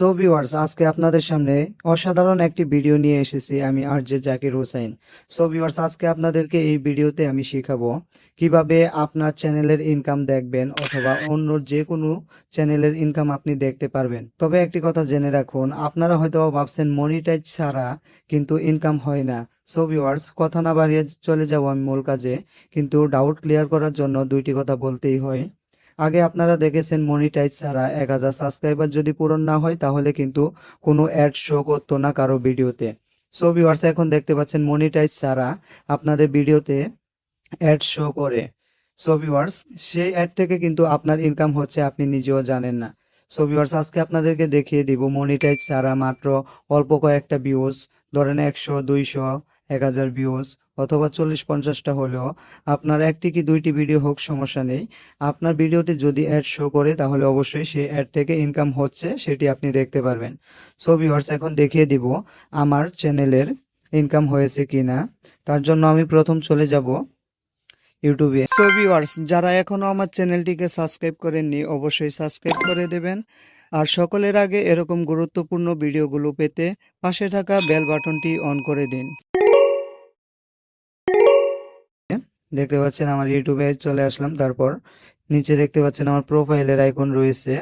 So viewers আজকে আপনাদের সামনে অসাধারণ একটি ভিডিও নিয়ে এসেছি আমি R J Zakir Hossain. So viewers আজকে আপনাদেরকে এই ভিডিওতে আমি শেখাবো কীভাবে আপনার চ্যানেলের ইনকাম দেখবেন অথবা অন্য যে কোনো চ্যানেলের ইনকাম আপনি দেখতে পারবেন। তবে একটি কথা জেনে রাখুন, আপনারা হয়তো ভাবছেন, মনিটাইজ ছাড়া কিন্তু ইনকাম হয় না। সো ভিউয়ার্স কথা না বাড়িয়ে চলে যাব আমি মূল কাজে। কিন্তু ডাউট ক্লিয়ার করার জন্য দুইটি কথা বলতেই হয়। আগে আপনারা দেখেছেন মনিটাইজ ছাড়া এক হাজার সাবস্ক্রাইবার যদি পূরণ না হয়, তাহলে কিন্তু কোনো অ্যাড শো করতো না কারও ভিডিওতে। সো ভিউয়ার্স এখন দেখতে পাচ্ছেন মনিটাইজ ছাড়া আপনাদের ভিডিওতে অ্যাড শো করে। সো ভিউয়ার্স সেই অ্যাড থেকে কিন্তু আপনার ইনকাম হচ্ছে আপনি নিজেও জানেন না। সো ভিউয়ার্স আজকে আপনাদেরকে দেখিয়ে দিব মনিটাইজ ছাড়া মাত্র অল্প কয়েকটা ভিউজ ধরেন একশো, দুইশো এক হাজার ভিউজ অথবা চল্লিশ পঞ্চাশটা হলেও আপনার একটি কি দুইটি ভিডিও হোক, সমস্যা নেই। আপনার ভিডিওতে যদি অ্যাড শো করে, তাহলে অবশ্যই সেই অ্যাড থেকে ইনকাম হচ্ছে, সেটি আপনি দেখতে পারবেন। সো ভিউয়ার্স এখন দেখিয়ে দিব আমার চ্যানেলের ইনকাম হয়েছে কিনা। তার জন্য আমি প্রথম চলে যাব ইউটিউবে সো ভিউয়ার্স যারা এখনও আমার চ্যানেলটিকে সাবস্ক্রাইব করেননি, অবশ্যই সাবস্ক্রাইব করে দেবেন। আর সকলের আগে এরকম গুরুত্বপূর্ণ ভিডিওগুলো পেতে পাশে থাকা বেল বাটনটি অন করে দিন। দেখতে পাচ্ছেন আমার ইউটিউবে চলে আসলাম। তারপর নিচে দেখতে পাচ্ছেন আমার প্রোফাইলের আইকন রয়েছে।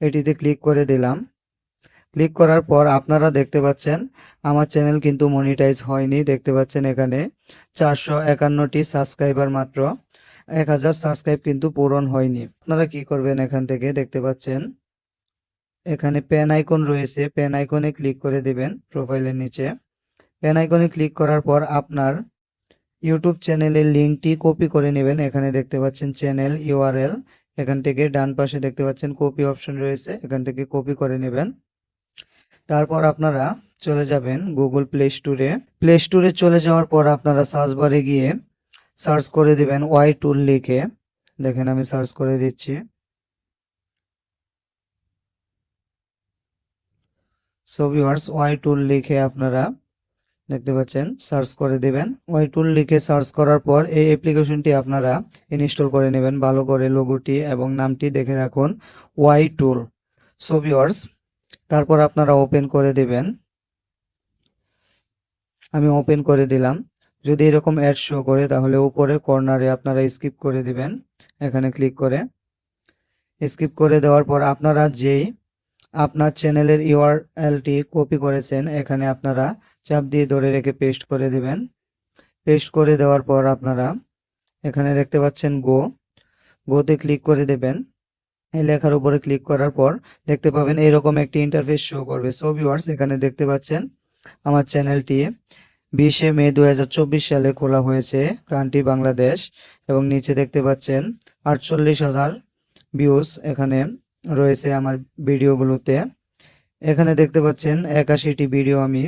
এটিতে ক্লিক করে দিলাম। ক্লিক করার পর আপনারা দেখতে পাচ্ছেন আমার চ্যানেল কিন্তু মনিটাইজ হয়নি। দেখতে পাচ্ছেন এখানে চারশো একান্নটি সাবস্ক্রাইবার মাত্র। এক হাজার সাবস্ক্রাইব কিন্তু পূরণ হয়নি। আপনারা কি করবেন এখান থেকে দেখতে পাচ্ছেন? এখানে পেন আইকন রয়েছে। পেন আইকনে ক্লিক করে দিবেন প্রোফাইলের নিচে। পেন আইকনে ক্লিক করার পর আপনার ইউটিউব চ্যানেলের লিঙ্কটি কপি করে নেবেন। এখানে দেখতে পাচ্ছেন চ্যানেল ইউআরএল এখান থেকে ডান পাশে দেখতে পাচ্ছেন কপি অপশন রয়েছে। এখান থেকে কপি করে নেবেন। তারপর আপনারা চলে যাবেন গুগল প্লে স্টোরে প্লে স্টোরে চলে যাওয়ার পর আপনারা সার্চ বারে গিয়ে সার্চ করে দিবেন ওয়াই টুল লিখে। দেখেন আমি সার্চ করে দিচ্ছি। সো ভিউয়ার্স ওয়াই টুল লিখে আপনারা দেখতে পাচ্ছেন সার্চ করে দিবেন। ওয়াই টুল লিখে সার্চ করার পর এই অ্যাপ্লিকেশনটি আপনারা ইনস্টল করে নেবেন। ভালো করে লোগোটি এবং নামটি দেখে রাখুন ওয়াই টুল সো ভিউয়ার্স তারপর আপনারা ওপেন করে দিবেন। আমি ওপেন করে দিলাম। যদি এরকম অ্যাড শো করে, তাহলে উপরে কর্নারে আপনারা স্কিপ করে দিবেন। এখানে ক্লিক করে। স্কিপ করে দেওয়ার পর আপনারা যেই আপনার চ্যানেলের ইউআরএলটি কপি করেছেন, এখানে আপনারা চাপ দিয়ে ধরে রেখে পেস্ট করে দেবেন। পেস্ট করে দেওয়ার পর আপনারা এখানে দেখতে পাচ্ছেন গো গোতে ক্লিক করে দেবেন। এই লেখার উপরে ক্লিক করার পর দেখতে পাবেন এরকম একটি ইন্টারফেস শো করবে। সো ভিউয়ার্স এখানে দেখতে পাচ্ছেন আমার চ্যানেলটি বিশে মে দু হাজার চব্বিশ সালে খোলা হয়েছে ক্রান্তি বাংলাদেশ এবং নিচে দেখতে পাচ্ছেন আটচল্লিশ হাজার ভিউজ এখানে রয়েছে আমার ভিডিওগুলোতে। এখানে দেখতে পাচ্ছেন একাশিটি ভিডিও আমি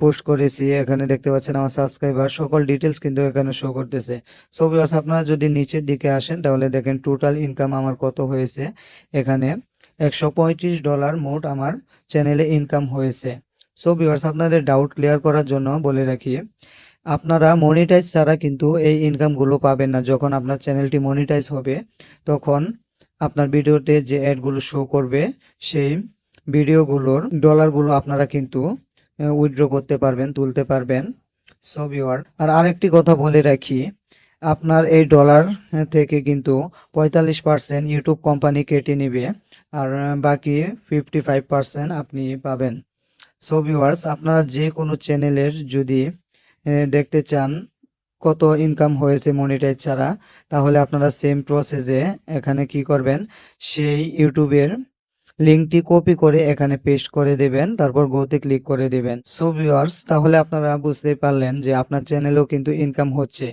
পোস্ট করেছি, এখানে দেখতে পাচ্ছেন আমার সাবস্ক্রাইবার সকল ডিটেলস কিন্তু এখানে শো করতেছে। সো ভিউয়ার্স আপনারা যদি নিচের দিকে আসেন, তাহলে দেখেন টোটাল ইনকাম আমার কত হয়েছে। এখানে একশো পঁয়ত্রিশ ডলার মোট আমার চ্যানেলে ইনকাম হয়েছে। সো ভিউয়ার্স আপনাদের ডাউট ক্লিয়ার করার জন্য বলে রাখি, আপনারা মনিটাইজ ছাড়া কিন্তু এই ইনকামগুলো পাবেন না। যখন আপনার চ্যানেলটি মনিটাইজ হবে, তখন আপনার ভিডিওতে যে অ্যাডগুলো শো করবে, সেই ভিডিওগুলোর ডলারগুলো আপনারা কিন্তু উইথড্র করতে পারবেন, তুলতে পারবেন। সো ভিউয়ার আর আরেকটি কথা বলে রাখি, আপনার এই ডলার থেকে কিন্তু পঁয়তাল্লিশ পার্সেন্ট ইউটিউব কোম্পানি কেটে নেবে, আর বাকি ফিফটি ফাইভ পার্সেন্ট আপনি পাবেন। সো ভিউয়ার্স আপনারা যে কোনো চ্যানেলের যদি দেখতে চান কত ইনকাম হয়েছে মনিটাইজ ছাড়া, তাহলে আপনারা সেম প্রসেসে এখানে কি করবেন? সেই ইউটিউবের লিঙ্কটি কপি করে এখানে পেস্ট করে দেবেন, তারপর গোতে ক্লিক করে দেবেন। সো ভিউয়ার্স তাহলে আপনারা বুঝতেই পারলেন যে আপনার চ্যানেলেও কিন্তু ইনকাম হচ্ছে।